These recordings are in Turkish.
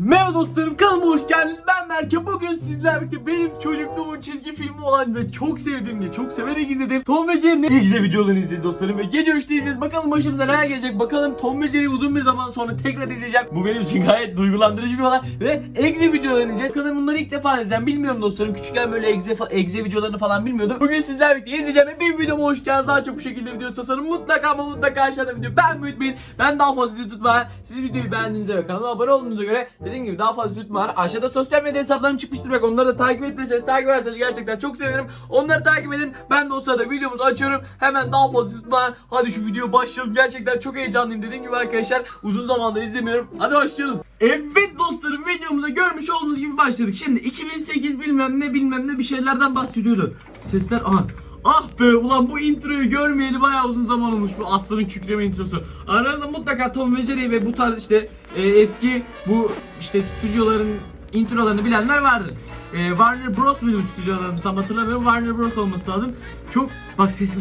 Merhaba dostlarım kanalıma hoş geldiniz. Ben Berke. Bugün sizlerle birlikte benim çocukluğumun çizgi filmi olan ve çok sevdiğim diye çok severek izledim. Tom ve Jerry'nin ilk izle videolarını izledik dostlarım ve gece 3'te izledik. Bakalım başımıza neler gelecek. Bakalım Tom ve Jerry'yi uzun bir zaman sonra tekrar izleyeceğim. Bu benim için gayet duygulandırıcı bir olay ve egze videolarını izleyeceğiz. Bakalım bunları ilk defa izleyeceğim. Bilmiyorum dostlarım. Küçükken böyle egze, egze videolarını falan bilmiyordum. Bugün sizlerle birlikte izleyeceğim ve bir videoma hoş geldiniz. Daha çok bu şekilde video istiyorsanız mutlaka ama mutlaka aşağıda video ben unutmayın. Ben daha fazla sizi tutmayan, siz videoyu beğendiğinize ve kanalıma abone olduğunuza göre dediğim gibi daha fazla tutmayan aşağıda sosyal medya hesaplarım çıkmıştır bak onları da takip etmeseniz takip ederseniz gerçekten çok sevinirim. Onları takip edin. Ben de o sırada videomuzu açıyorum. Hemen daha fazla tutmayan hadi şu video başlayalım. Gerçekten çok heyecanlıyım dediğim gibi arkadaşlar. Uzun zamandır izlemiyorum. Hadi başlayalım. Evet dostlarım videomuza görmüş olduğunuz gibi başladık. Şimdi 2008 bilmem ne bilmem ne bir şeylerden bahsediyordu. Sesler aha Ah be ulan bu introyu görmeyeli bayağı uzun zaman olmuş bu Aslan'ın kükreme introsu. Aranızda mutlaka Tom ve Jerry ve bu tarz işte e, eski bu işte stüdyoların introlarını bilenler vardır. E, Warner Bros. benim stüdyolarını tam hatırlamıyorum. Warner Bros. olması lazım. Çok bak sesi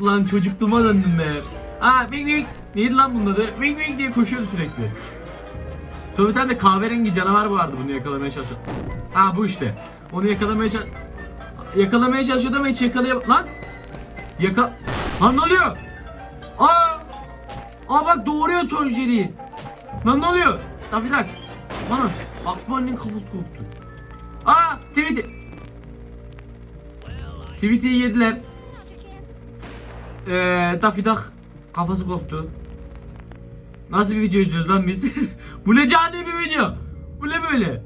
Ulan çocukluğuma döndüm be. Aa Wing Wing. Neydi lan bunun adı? Wing Wing diye koşuyordu sürekli. Sonra bir tane de kahverengi canavar vardı bunu yakalamaya çalışan. Ha bu işte. Onu yakalamaya çalış... Yakalamaya çalışıyordu ama hiç yakalayam... Lan! Yaka... Lan ne oluyor? Aa! Aa bak doğuruyor Tom Jerry'i. Lan ne oluyor? Ya bir dakika. Bana Bunny'nin kafası koptu. Aa! Tweety. Tweety'yi yediler. Eee Daffy Duck kafası koptu. Nasıl bir video izliyoruz lan biz? Bu ne cani bir video? Bu ne böyle?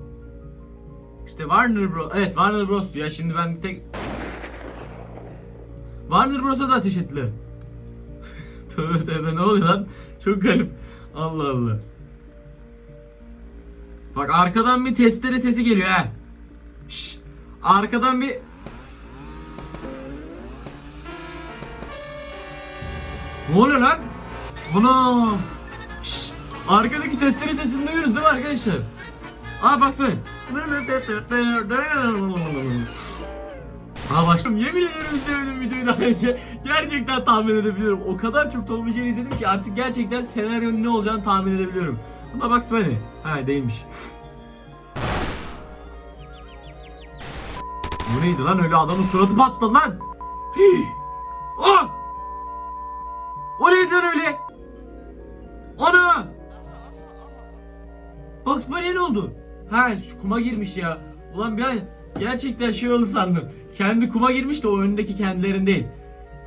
İşte Warner Bros. Evet Warner Bros. Ya şimdi ben bir tek... Warner Bros'a da ateş ettiler. tövbe tövbe ne oluyor lan? Çok garip. Allah Allah. Bak arkadan bir testere sesi geliyor ha. Şş, arkadan bir... Ne oluyor lan? Ana! Şşş! Arkadaki testere sesini duyuyoruz değil mi arkadaşlar? Aa bak Aa başladım. Yemin ederim izlemedim videoyu daha önce. Gerçekten tahmin edebiliyorum. O kadar çok Tom Jerry izledim ki artık gerçekten senaryonun ne olacağını tahmin edebiliyorum. Ama bak böyle. Ha değilmiş. Bu neydi lan öyle adamın suratı patladı lan. Hii. Ah! O neydi lan öyle? Ana! Bugs Bunny'e ne oldu? Ha şu kuma girmiş ya. Ulan ben gerçekten şey oldu sandım. Kendi kuma girmiş de o önündeki kendilerin değil.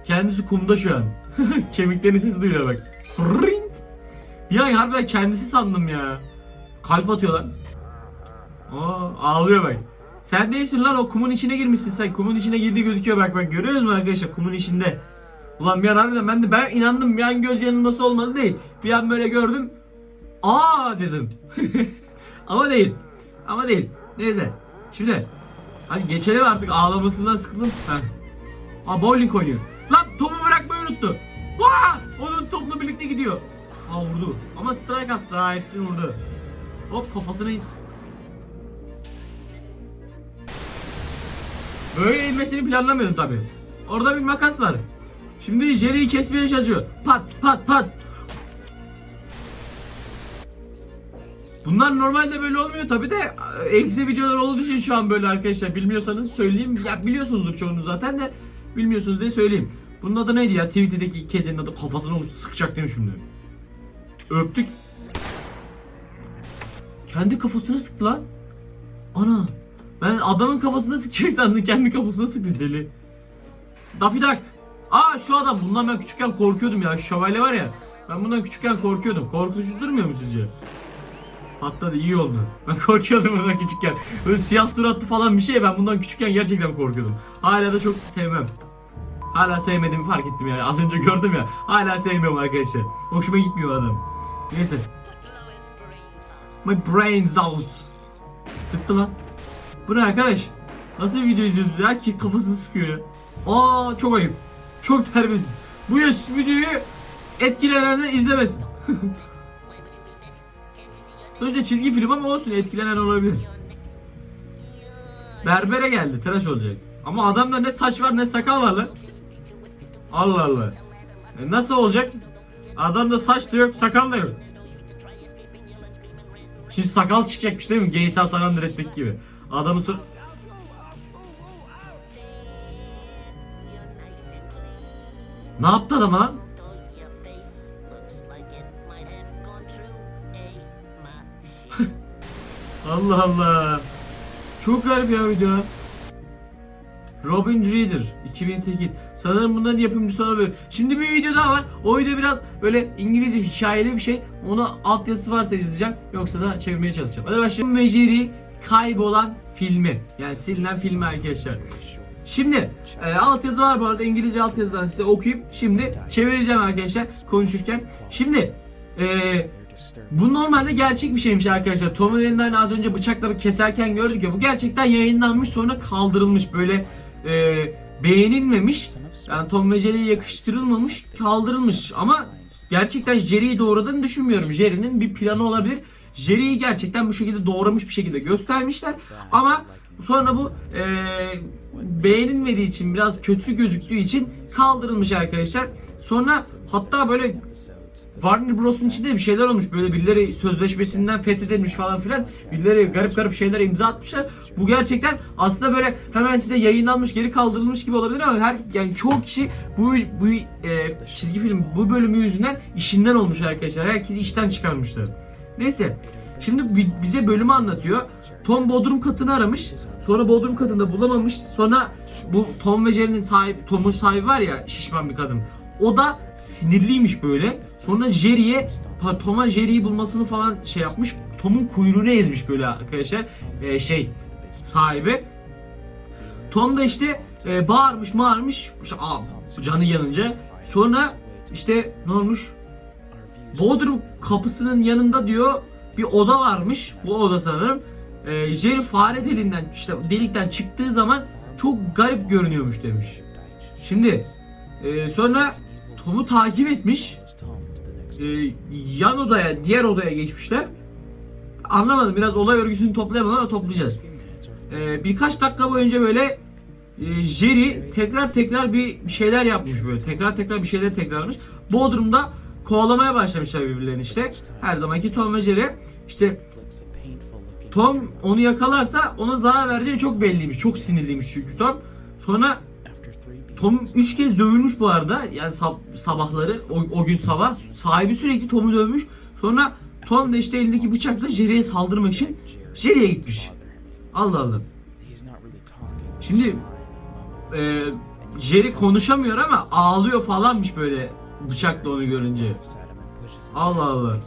Kendisi kumda şu an. Kemiklerinin sesi duyuyor bak. Ring. Ya harbiden kendisi sandım ya. Kalp atıyor lan. Aa, ağlıyor bak. Sen değilsin lan o kumun içine girmişsin sen. Kumun içine girdiği gözüküyor bak bak görüyor musun arkadaşlar kumun içinde. Ulan bir an harbiden ben de ben inandım bir an göz yanılması olmadı değil. Bir an böyle gördüm. Aa dedim. Ama değil. Ama değil. Neyse. Şimdi hadi geçelim artık ağlamasından sıkıldım. Heh. Aa bowling oynuyor. Lan topu bırakmayı unuttu. Aa! Onun topla birlikte gidiyor. Aa vurdu. Ama strike attı ha hepsini vurdu. Hop kafasına in. Böyle inmesini planlamıyordum tabi. Orada bir makas var. Şimdi Jerry'i kesmeye çalışıyor. Pat pat pat. Bunlar normalde böyle olmuyor tabi de exe videolar olduğu için şu an böyle arkadaşlar bilmiyorsanız söyleyeyim ya biliyorsunuzdur çoğunuz zaten de bilmiyorsunuz diye söyleyeyim. Bunun adı neydi ya Twitter'daki kedinin adı kafasına vurmuş sıkacak mi şimdi? Öptük. Kendi kafasını sıktı lan. Ana. Ben adamın kafasına sıkacak sandım kendi kafasına sıktı deli. Daffy Duck. Aa şu adam bundan ben küçükken korkuyordum ya şu şövalye var ya. Ben bundan küçükken korkuyordum. Korkutucu durmuyor mu sizce? Patladı iyi oldu. Ben korkuyordum bundan küçükken. Böyle siyah suratlı falan bir şey ben bundan küçükken gerçekten korkuyordum. Hala da çok sevmem. Hala sevmediğimi fark ettim yani. Az önce gördüm ya. Hala sevmiyorum arkadaşlar. Hoşuma gitmiyor adam. Neyse. My brains out. Sıktı lan. Bu ne arkadaş? Nasıl bir video izliyoruz? Herkes kafasını sıkıyor ya. Aa çok ayıp. Çok terbiyesiz. Bu yaş videoyu etkilenenler izlemesin. Sonuçta çizgi film ama olsun etkilenen olabilir. Berbere geldi tıraş olacak. Ama adamda ne saç var ne sakal var lan. Allah Allah. E nasıl olacak? Adamda saç da yok sakal da yok. Şimdi sakal çıkacakmış değil mi? GTA San Andreas'taki gibi. Adamın sor... Ne yaptı adam lan? Allah Allah. Çok garip ya video. Robin Reader 2008. Sanırım bunların yapımcısı olabilir. Şimdi bir video daha var. O video biraz böyle İngilizce hikayeli bir şey. Ona altyazısı varsa izleyeceğim. Yoksa da çevirmeye çalışacağım. Hadi başlayalım. Ve Jerry kaybolan filmi. Yani silinen filmi arkadaşlar. Şimdi e, altyazı var bu arada İngilizce altyazıdan size okuyup şimdi çevireceğim arkadaşlar konuşurken. Şimdi e, bu normalde gerçek bir şeymiş arkadaşlar. Tom elinden az önce bıçakla keserken gördük ya bu gerçekten yayınlanmış sonra kaldırılmış böyle e, beğenilmemiş. Yani Tom ve Jerry'ye yakıştırılmamış kaldırılmış ama gerçekten Jerry'yi doğradığını düşünmüyorum. Jerry'nin bir planı olabilir. Jerry'yi gerçekten bu şekilde doğramış bir şekilde göstermişler ama sonra bu e, beğenilmediği için biraz kötü gözüktüğü için kaldırılmış arkadaşlar. Sonra hatta böyle Warner Bros'un içinde bir şeyler olmuş. Böyle birileri sözleşmesinden feshedilmiş falan filan. Birileri garip garip şeyler imza atmışlar. Bu gerçekten aslında böyle hemen size yayınlanmış, geri kaldırılmış gibi olabilir ama her yani çoğu kişi bu bu e, çizgi film bu bölümü yüzünden işinden olmuş arkadaşlar. Herkesi işten çıkarmışlar. Neyse. Şimdi bi- bize bölümü anlatıyor. Tom Bodrum katını aramış. Sonra Bodrum katında bulamamış. Sonra bu Tom ve Jerry'nin sahibi, Tom'un sahibi var ya şişman bir kadın. O da sinirliymiş böyle. Sonra Jerry'e Tom'a Jerry'yi bulmasını falan şey yapmış. Tom'un kuyruğunu ezmiş böyle arkadaşlar. Ee, şey sahibi. Tom da işte e, bağırmış bağırmış. İşte, aa, canı yanınca. Sonra işte ne olmuş? Bodrum kapısının yanında diyor bir oda varmış. Bu oda sanırım. Ee, Jerry fare deliğinden işte delikten çıktığı zaman çok garip görünüyormuş demiş. Şimdi e, sonra Tom'u takip etmiş. E, yan odaya, diğer odaya geçmişler. Anlamadım. Biraz olay örgüsünü toplayamadım ama toplayacağız. E, birkaç dakika boyunca böyle e, Jerry tekrar tekrar bir şeyler yapmış böyle. Tekrar tekrar bir şeyler tekrarlamış. Bodrum'da kovalamaya başlamışlar birbirlerini işte. Her zamanki Tom ve Jerry. İşte Tom onu yakalarsa ona zarar vereceği çok belliymiş. Çok sinirliymiş çünkü Tom. Sonra Tom 3 kez dövülmüş bu arada. Yani sab- sabahları o, o gün sabah sahibi sürekli Tom'u dövmüş. Sonra Tom da işte elindeki bıçakla Jerry'e saldırmak için Jerry'e gitmiş. Allah Allah. Şimdi e, Jerry konuşamıyor ama ağlıyor falanmış böyle bıçakla onu görünce. Allah Allah.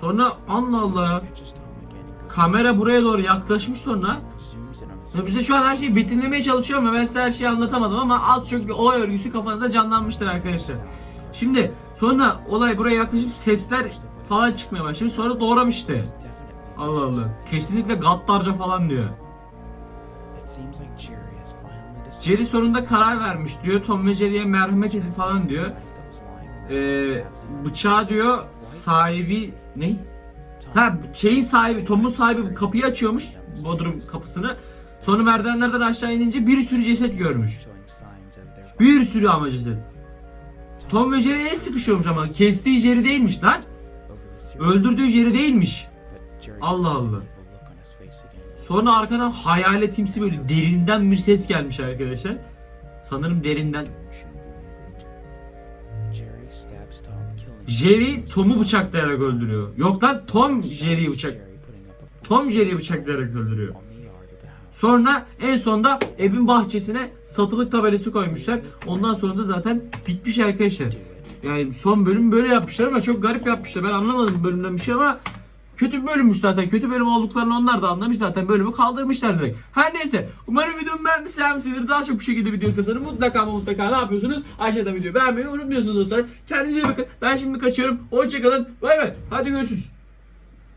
Sonra Allah Allah. Kamera buraya doğru yaklaşmış sonra. Ya bize şu an her şeyi betimlemeye çalışıyorum ama ben size her şeyi anlatamadım ama az çok olay örgüsü kafanızda canlanmıştır arkadaşlar. Şimdi sonra olay buraya yaklaşıp sesler falan çıkmaya başlamış sonra doğramış işte. Allah Allah. Kesinlikle gaddarca falan diyor. Jerry sonunda karar vermiş diyor. Tom ve Jerry'e merhamet edin falan diyor. Ee, bıçağı diyor sahibi ne? Ha şeyin sahibi, Tom'un sahibi kapıyı açıyormuş. Bodrum kapısını. Sonra merdivenlerden aşağı inince bir sürü ceset görmüş. Bir sürü ama ceset. Tom ve Jerry el sıkışıyormuş ama kestiği Jerry değilmiş lan. Öldürdüğü Jerry değilmiş. Allah Allah. Sonra arkadan hayaletimsi böyle derinden bir ses gelmiş arkadaşlar. Sanırım derinden. Jerry Tom'u bıçaklayarak öldürüyor. Yok lan Tom Jerry'yi bıçak. Tom Jerry'yi bıçaklayarak öldürüyor. Sonra en sonda evin bahçesine satılık tabelası koymuşlar. Ondan sonra da zaten bitmiş arkadaşlar. Yani son bölüm böyle yapmışlar ama çok garip yapmışlar. Ben anlamadım bölümden bir şey ama kötü bir bölümmüş zaten. Kötü bölüm olduklarını onlar da anlamış zaten. Bölümü kaldırmışlar direkt. Her neyse. Umarım videomu beğenmişsinizdir. Daha çok bu şekilde video istiyorsanız mutlaka ama mutlaka ne yapıyorsunuz? Aşağıda videoyu beğenmeyi unutmuyorsunuz dostlar. Kendinize iyi bakın. Ben şimdi kaçıyorum. Hoşçakalın. Bay bay. Hadi görüşürüz.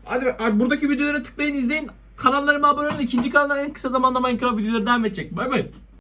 Hadi buradaki videolara tıklayın izleyin. Kanallarıma abone olun. İkinci kanalda en kısa zamanda Minecraft videoları devam edecek. Bay bay.